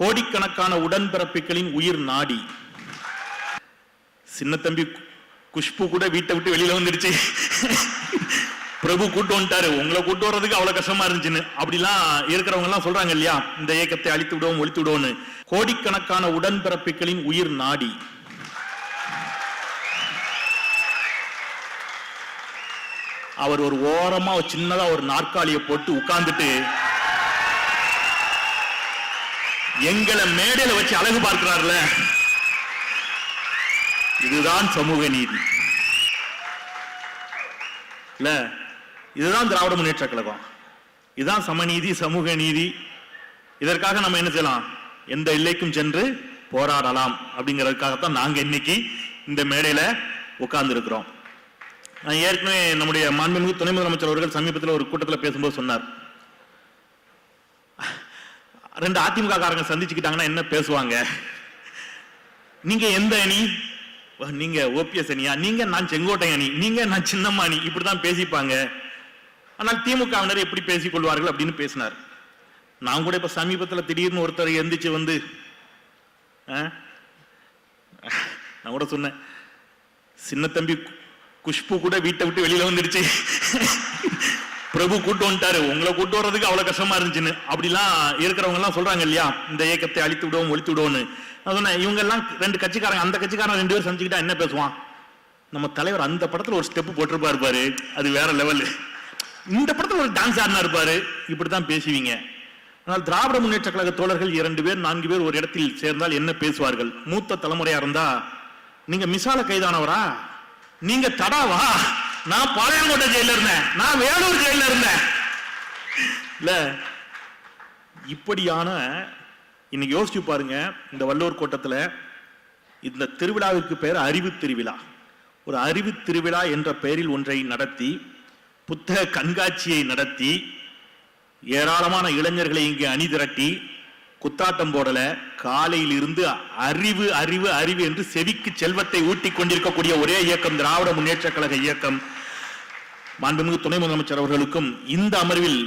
கோடிக்கணக்கான உடன்பிறப்புகளின் உயிர் நாடி. சின்ன தம்பி குஷ்பு கூட வீட்டை விட்டு வெளியில வந்துடுச்சு பிரபு கூட்டு வந்துட்டாரு. உங்களை கூட்டு வர்றதுக்கு அவ்வளவு கஷ்டமா இருந்துச்சுன்னு. அப்படிலாம் இருக்கிறவங்க எல்லாம் சொல்றாங்க இல்லையா? இந்த இயக்கத்தை அழித்து விடுவோம் ஒழித்து விடுவோம்னு. கோடிக்கணக்கான உடன்பிறப்புகளின் உயிர் நாடி. அவர் ஒரு ஓரமா சின்னதா ஒரு நாற்காலியை போட்டு உட்கார்ந்துட்டு எங்களை மேடையில வச்சு அழகு பார்க்கிறார்ல. இதுதான் சமூக நீதி. இல்ல இதுதான் திராவிட முன்னேற்ற கழகம். இதுதான் சமநீதி சமூக நீதி. இதற்காக நம்ம என்ன செய்யலாம்? எந்த எல்லைக்கும் சென்று போராடலாம். அப்படிங்கிறதுக்காகத்தான் நாங்க இன்னைக்கு இந்த மேடையில உட்கார்ந்து இருக்கிறோம் ஏற்கனவே நம்முடைய மாண்புமிகு துணை முதலமைச்சர் அவர்கள் சமீபத்தில் ஒரு கூட்டத்தில் பேசும்போது சொன்னார். ரெண்டு அதிமுக காரங்க சந்திச்சுக்கிட்டாங்கன்னா என்ன பேசுவாங்க? நீங்க எந்த அணி? நீங்க ஓபிஎஸ் அணியா? நீங்க நான் செங்கோட்டை அணி. நீங்க நான் சின்னம்மா அணி. இப்படிதான் பேசிப்பாங்க. ஆனால் திமுகவினர் எப்படி பேசிக் கொள்வார்கள் அப்படின்னு பேசினார். நான் கூட இப்ப சமீபத்தில் திடீர்னு ஒருத்தர் எந்திரிச்சு வந்து ஆ? நான் கூட சொன்னேன் சின்ன தம்பி குஷ்பு கூட வீட்டை விட்டு வெளியில வந்துடுச்சு. பிரபு கூட்டு வந்துட்டாரு. உங்களை கூட்டு வர்றதுக்கு அவ்வளவு கஷ்டமா இருந்துச்சுன்னு. அப்படிலாம் இருக்கிறவங்க எல்லாம் சொல்றாங்க இல்லையா? இந்த இயக்கத்தை அழித்து விடுவோம் ஒழித்து விடுவோம்னு. நான் சொன்னேன் இவங்க எல்லாம் ரெண்டு கட்சிக்காரங்க அந்த கட்சிக்காரன் ரெண்டு பேரும் சந்திச்சுக்கிட்டா என்ன பேசுவான்? நம்ம தலைவர் அந்த படத்துல ஒரு ஸ்டெப் போட்டிருப்பாரு பாரு. அது வேற லெவலு இந்த படத்துல ஒரு டான்ஸ் ஆடினா இருப்பாரு. இப்படித்தான் பேசுவீங்க. ஆனால் திராவிட முன்னேற்ற கழக தோழர்கள் இரண்டு பேர் நான்கு பேர் ஒரு இடத்தில் சேர்ந்தால் என்ன பேசுவார்கள்? மூத்த தலைமுறையா இருந்தா நீங்க மிசால கைதானவரா? நீங்க தடாவா? நான் பாளையங்கோட்டை ஜெயில இருந்தேன். நான் வேலூர் ஜெயில இருந்தேன். இல்ல இப்படியான இன்னைக்கு யோசிச்சு பாருங்க இந்த வள்ளுவர் கோட்டத்துல இந்த திருவிழாவிற்கு பெயர் அறிவு திருவிழா. ஒரு அறிவு திருவிழா என்ற பெயரில் ஒன்றை நடத்தி புத்தக கண்காட்சியை நடத்தி ஏராளமான இளைஞர்களை இங்கே அணி திரட்டி குத்தாட்டம் போடல. காலையில் இருந்து அறிவு அறிவு அறிவு என்று செவிக்கு செல்வத்தை ஊட்டிக் கொண்டிருக்கக்கூடிய ஒரே இயக்கம் திராவிட முன்னேற்ற கழக இயக்கம். மாண்புமிகு துணை முதலமைச்சர் அவர்களுக்கும் இந்த அமர்வில்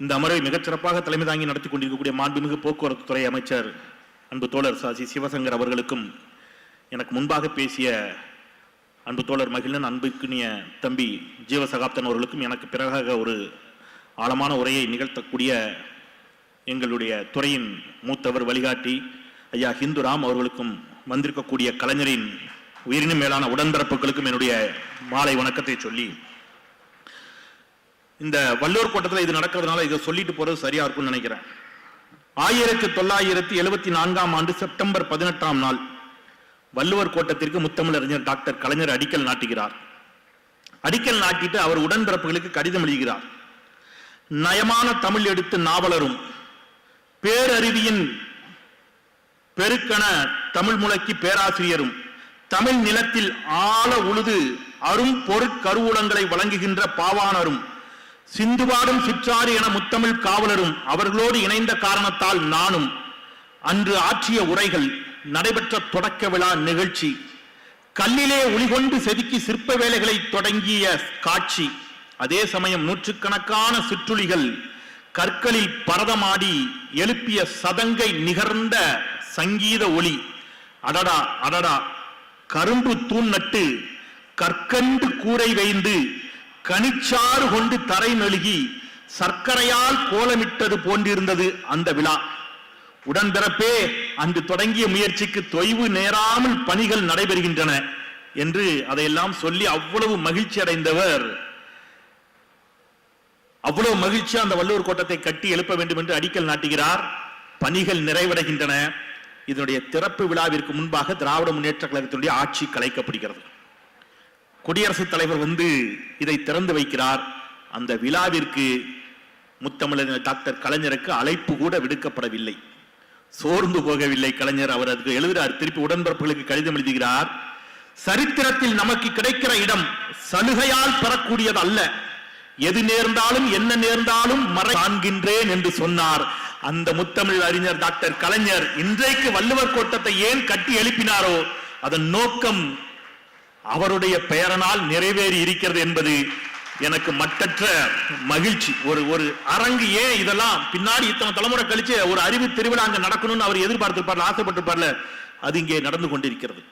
இந்த அமர்வை மிகச்சிறப்பாக தலைமை தாங்கி நடத்தி கொண்டிருக்கக்கூடிய மாண்புமிகு போக்குவரத்து துறை அமைச்சர் அன்பு தோழர் சாசி சிவசங்கர் அவர்களுக்கும் எனக்கு முன்பாக பேசிய அன்பு தோழர் மகிழன் அன்புக்குனிய தம்பி ஜீவசகாப்தன் அவர்களுக்கும் எனக்கு பிறகாக ஒரு ஆழமான உரையை நிகழ்த்தக்கூடிய எங்களுடைய துறையின் மூத்தவர் வழிகாட்டி ஐயா ஹிந்து ராம் அவர்களுக்கும் வந்திருக்கக்கூடிய கலைஞரின் உயிரினும் மேலான உடன்பிறப்புகளுக்கும் என்னுடைய மாலை வணக்கத்தை சொல்லி இந்த வள்ளுவர் கோட்டத்தில் இது நடக்கிறதுனால இதை சொல்லிட்டு போறது சரியா இருக்கும்னு நினைக்கிறேன். ஆயிரத்தி தொள்ளாயிரத்தி எழுபத்தி நான்காம் ஆண்டு செப்டம்பர் பதினெட்டாம் நாள் வள்ளுவர் கோட்டத்திற்கு முத்தமிழறிஞர் டாக்டர் கலைஞர் அடிக்கல் நாட்டுகிறார். அடிக்கல் நாட்டிட்டு அவர் உடன்பிறப்புகளுக்கு கடிதம் எழுதுகிறார். நயமான தமிழ் எடுத்து நாவலரும் பேரறிவியின் பெருக்கண தமிழ் முளைக்கு பேராசிரியரும் தமிழ் நிலத்தில் ஆழ உழுது அரும் பொருட்கருவூலங்களை வழங்குகின்ற பாவாணரும் சிந்துபாடும் சிற்றாறு என முத்தமிழ் காவலரும் அவர்களோடு இணைந்த காரணத்தால் நானும் அன்று ஆற்றிய உரைகள் நடைபெற்ற தொடக்க விழா நிகழ்ச்சி கல்லிலே ஒளிகொண்டு செதுக்கி சிற்ப வேலைகளை தொடங்கிய காட்சி அதே சமயம் நூற்றுக்கணக்கான சிற்றுளிகள் கற்களில் பரதமாடி எழுப்பிய சதங்கை நிகர்ந்த சங்கீத ஒளி. அடடா அடடா. கரும்பு தூண் நட்டு கற்கண்டு கூரை வைந்து கனிச்சாறு கொண்டு தரை நழுகி சர்க்கரையால் கோலமிட்டது போன்றிருந்தது அந்த விழா. உடன்பிறப்பே அன்று தொடங்கிய முயற்சிக்கு தொய்வு நேராமல் பணிகள் நடைபெறுகின்றன என்று அதையெல்லாம் சொல்லி அவ்வளவு மகிழ்ச்சி அடைந்தவர் அவ்வளவு மகிழ்ச்சியா அந்த வள்ளுவர் கோட்டத்தை கட்டி எழுப்ப வேண்டும் என்று அடிக்கல் நாட்டுகிறார். பணிகள் நிறைவடைகின்றன. இதனுடைய திறப்பு விழாவிற்கு முன்பாக திராவிட முன்னேற்ற கழகத்தினுடைய ஆட்சி கலைக்கப்படுகிறது. குடியரசுத் தலைவர் வந்து இதை திறந்து வைக்கிறார். அந்த விழாவிற்கு முத்தமிழர் டாக்டர் கலைஞருக்கு அழைப்பு கூட விடுக்கப்படவில்லை. சோர்ந்து போகவில்லை கலைஞர். அவர் அதுக்கு எழுதுகிறார். திருப்பி உடன்பிறப்புகளுக்கு கடிதம் எழுதுகிறார். சரித்திரத்தில் நமக்கு கிடைக்கிற இடம் சலுகையால் பெறக்கூடியது அல்ல எது நேர்ந்தாலும் என்ன நேர்ந்தாலும் மறை காண்கின்றேன் என்று சொன்னார். அந்த முத்தமிழ் அறிஞர் டாக்டர் கலைஞர் இன்றைக்கு வள்ளுவர் கோட்டத்தை ஏன் கட்டி எழுப்பினாரோ அதன் நோக்கம் அவருடைய பெயரனால் நிறைவேறி இருக்கிறது என்பது எனக்கு மட்டற்ற மகிழ்ச்சி. ஒரு ஒரு அரங்கு ஏன் இதெல்லாம் பின்னாடி இத்தனை தலைமுறை கழிச்சு ஒரு அறிவு திருவிழா அங்க நடக்கணும்னு அவர் எதிர்பார்த்திருப்பார்ல ஆசைப்பட்டிருப்பார்ல அது இங்கே நடந்து கொண்டிருக்கிறது.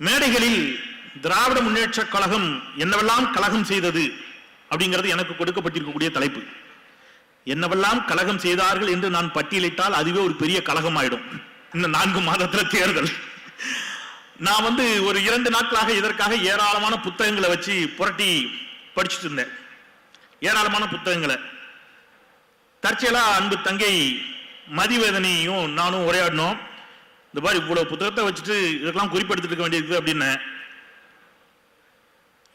மேடைகளில் திராவிட முன்னேற்ற கழகம் என்னவெல்லாம் கழகம் செய்தது அப்படிங்கிறது எனக்கு கொடுக்கப்பட்டிருக்கக்கூடிய தலைப்பு. என்னவெல்லாம் கழகம் செய்தார்கள் என்று நான் பட்டியலிட்டால் அதுவே ஒரு பெரிய கழகம் ஆயிடும் இந்த நான்கு மாதத்துல தேர்தல். நான் வந்து ஒரு இரண்டு நாட்களாக இதற்காக ஏராளமான புத்தகங்களை வச்சு புரட்டி படிச்சுட்டு இருந்தேன். ஏராளமான புத்தகங்களை. தற்செயலா அன்பு தங்கை மதிவேதனையும் நானும் உரையாடினோம். இந்த மாதிரி இவ்வளவு புத்தகத்தை வச்சுட்டு இதெல்லாம் குறிப்பெடுத்துட்டு இருக்க வேண்டியிருக்கு அப்படின்னு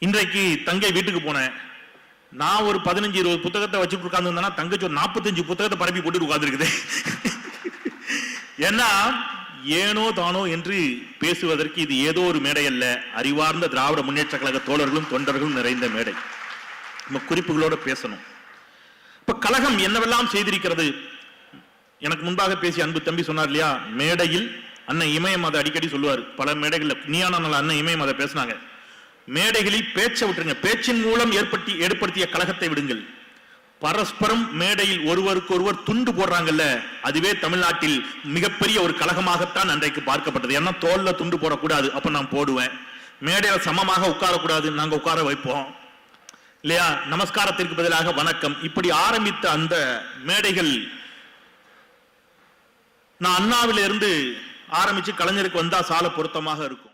இன்றைக்கு தங்கை வீட்டுக்கு போனேன். நான் ஒரு பதினஞ்சு இருபது புத்தகத்தை வச்சுட்டு உட்கார்ந்து தங்கச்சி ஒரு நாற்பத்தஞ்சு புத்தகத்தை பரப்பி போட்டு உட்கார்ந்துருக்குது. ஏன்னா ஏனோ தானோ என்று பேசுவதற்கு இது ஏதோ ஒரு மேடை அல்ல. அறிவார்ந்த திராவிட முன்னேற்ற கழக தோழர்களும் தொண்டர்களும் நிறைந்த மேடை. நம்ம குறிப்புகளோட பேசணும். இப்ப கழகம் என்னவெல்லாம் செய்திருக்கிறது? எனக்கு முன்பாக பேசிய அன்பு தம்பி சொன்னார் இல்லையா? மேடையில் அண்ணன் இமயம் அதை அடிக்கடி சொல்லுவார். பல மேடைகளில் நீயான அண்ணன் இமயம் அதை பேசினாங்க. மேடைகளில் பேச்சை விட்டுருங்க. பேச்சின் மூலம் ஏற்படுத்தி ஏற்படுத்திய கழகத்தை விடுங்கள். பரஸ்பரம் மேடையில் ஒருவருக்கு ஒருவர் துண்டு போடுறாங்கல்ல அதுவே தமிழ்நாட்டில் மிகப்பெரிய ஒரு கழகமாகத்தான் அன்றைக்கு பார்க்கப்பட்டது. ஏன்னா தோல்ல துண்டு போடக்கூடாது அப்ப நான் போடுவேன். மேடையில சமமாக உட்காரக்கூடாது நாங்க உட்கார வைப்போம். இல்லையா? நமஸ்காரத்திற்கு பதிலாக வணக்கம். இப்படி ஆரம்பித்த அந்த மேடைகள் நான் அண்ணாவிலிருந்து ஆரம்பிச்சு கலைஞருக்கு வந்தா சால பொருத்தமாக இருக்கும்.